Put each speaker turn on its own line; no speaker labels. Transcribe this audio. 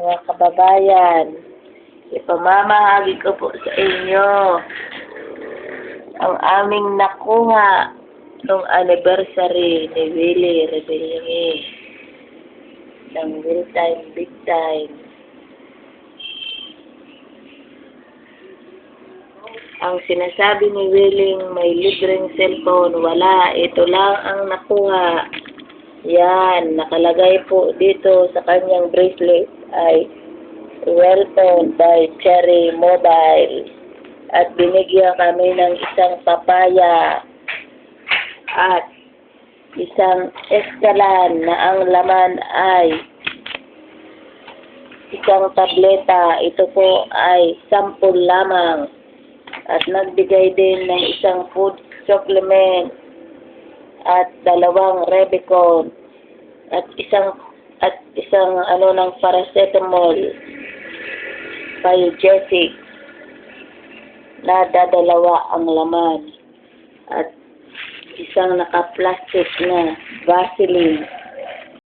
mga kababayan, ipamamahagi ko po sa inyo ang aming nakuha nung anniversary ni Willie Rebellini ng Real Time Big Time. Ang sinasabi ni Willing may libreng cellphone, wala. Ito lang ang nakuha. Yan, nakalagay po dito sa kanyang bracelet ay Welcome by Cherry Mobile. At binigyan kami ng isang papaya at isang eskalan na ang laman ay isang tableta. Ito po ay sampul lamang at nagbigay din ng isang food supplement at dalawang Rebicon at isang at isang ano ng paracetamol biogesic na dadalawa ang laman at isang naka-plastic na Vaseline